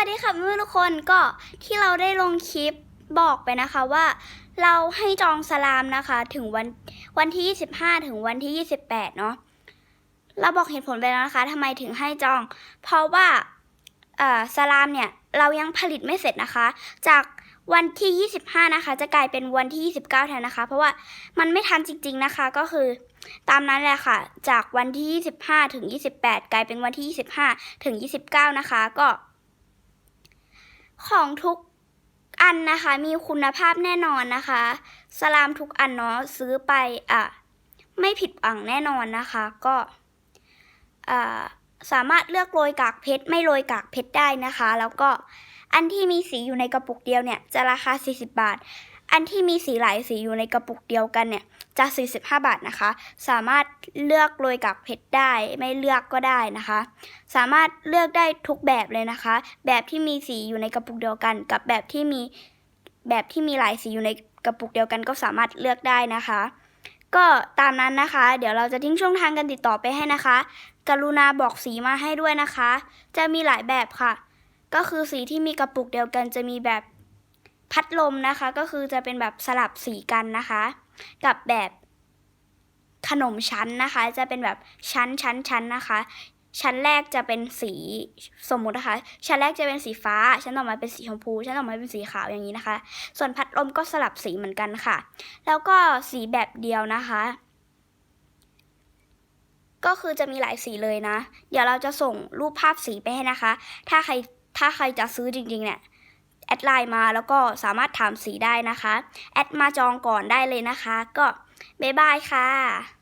วัสดีค่ะเพื่อนทุกคนก็ที่เราได้ลงคลิปบอกไปนะคะว่า เราให้จองสลามนะคะ ถึงวันวันที่ 25 ถึงวันที่ 28 เนาะเราบอกเหตุผลไปแล้วนะคะทำไมถึงให้จอง เพราะว่าสลามเนี่ยเรายังผลิตไม่เสร็จนะคะ จากวันที่ 25 นะคะ จะกลายเป็นวันที่ 29 แทนนะคะ เพราะว่ามันไม่ทันจริง ๆนะคะก็คือตามนั้นแหละค่ะ จากวันที่ 25 ถึง 28 กลายเป็นวันที่ 25 ถึง 29 นะคะ ก็ ของทุกอันนะคะ มีคุณภาพแน่นอนนะคะ สลามทุกอันเนาะซื้อไปอะไม่ผิดหวังแน่นอนนะคะ ก็อ่าสามารถเลือกโรยกากเพชรไม่โรยกากเพชรได้นะคะ แล้วก็อันที่มีสีอยู่ในกระปุกเดียวเนี่ย จะราคา 40 บาท อันที่มีสีหลายสีอยู่ในกระปุกเดียวกันเนี่ย จะ45 บาทนะคะ สามารถเลือกโรยกากเพชรได้ไม่เลือกก็ได้นะคะ สามารถเลือกได้ทุกแบบเลยนะคะ แบบที่มีสีอยู่ในกระปุกเดียวกัน กับแบบที่มีแบบที่มีหลายสีอยู่ในกระปุกเดียวกันก็สามารถเลือกได้นะคะ ก็ตามนั้นนะคะ เดี๋ยวเราจะทิ้งช่องทางการติดต่อไปให้นะคะ กรุณาบอกสีมาให้ด้วยนะคะ จะมีหลายแบบค่ะ ก็คือสีที่มีกระปุกเดียวกันจะมีแบบพัดลมนะคะ ก็คือจะเป็นแบบสลับสีกันนะคะ กับแบบขนมชั้นนะคะ จะเป็นแบบชั้นชั้นชั้นนะคะ ชั้นแรกจะเป็นสีสมมุตินะคะ ชั้นแรกจะเป็นสีฟ้า ชั้นต่อมาเป็นสีชมพู ชั้นต่อมาเป็นสีขาวอย่างนี้นะคะ ส่วนพัดลมก็สลับสีเหมือนกันค่ะ แล้วก็สีแบบเดียวนะคะก็คือจะมีหลายสีเลยนะ เดี๋ยวเราจะส่งรูปภาพสีไปให้นะคะ ถ้าใครถ้าใครจะซื้อจริงๆเนี่ย แอดไลน์มาแล้วก็สามารถถามสีได้นะคะ แอดมาจองก่อนได้เลยนะคะ ก็บ๊ายบายค่ะ